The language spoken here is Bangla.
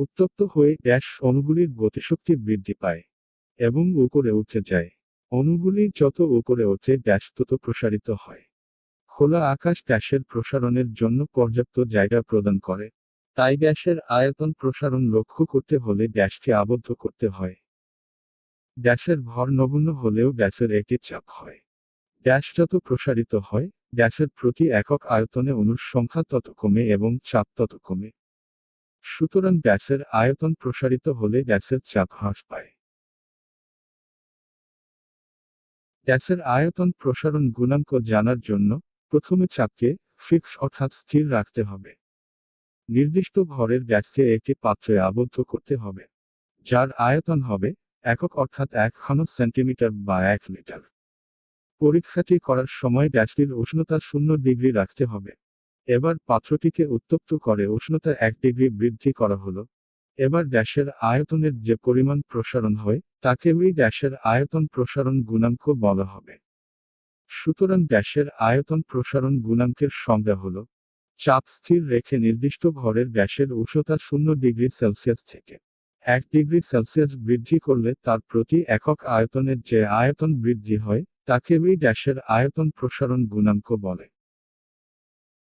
উত্তপ্ত হয়ে গ্যাস অণুগুলির গতিশক্তি বৃদ্ধি পায় এবং উপরে উঠে যায়। অণুগুলি যত উপরে ওঠে গ্যাস তত প্রসারিত হয়। খোলা আকাশ গ্যাসের প্রসারণের জন্য পর্যাপ্ত জায়গা প্রদান করে। তাই গ্যাসের আয়তন প্রসারণ লক্ষ্য করতে হলে গ্যাসকে আবদ্ধ করতে হয়। গ্যাসের ভর নগণ্য হলেও গ্যাসের একটি চাপ হয়। গ্যাস যত প্রসারিত হয় গ্যাসের প্রতি একক আয়তনে অণুর সংখ্যা তত কমে এবং চাপ তত কমে। সুতরাং গ্যাসের আয়তন প্রসারিত হলে গ্যাসের চাপ হ্রাস পায়। গ্যাসের আয়তন প্রসারণ গুণাঙ্ক জানার জন্য প্রথমে চাপকে ফিক্স অর্থাৎ স্থির রাখতে হবে। নির্দিষ্ট ভরের গ্যাসকে একটি পাত্রে আবদ্ধ করতে হবে, যার আয়তন হবে একক অর্থাৎ এক ঘন সেন্টিমিটার বা এক লিটার। পরীক্ষাটি করার সময় গ্যাসটির উষ্ণতা শূন্য ডিগ্রি রাখতে হবে। এবার পাত্রটিকে উত্তপ্ত করে উষ্ণতা এক ডিগ্রি বৃদ্ধি করা হলো। এবার গ্যাসের আয়তনের যে পরিমাণ প্রসারণ হয়, তাকে ওই ড্যাশের আয়তন প্রসারণ গুণাঙ্ক বলা হবে। সুতরাং ড্যাশের আয়তন প্রসারণ গুণাঙ্কের সংজ্ঞা হল, চাপ স্থির রেখে নির্দিষ্ট ঘরের গ্যাসের উষ্ণতা শূন্য ডিগ্রি সেলসিয়াস থেকে এক ডিগ্রি সেলসিয়াস বৃদ্ধি করলে তার প্রতি একক আয়তনের যে আয়তন বৃদ্ধি হয়, তাকে ওই গ্যাসের আয়তন প্রসারণ গুণাঙ্ক বলে।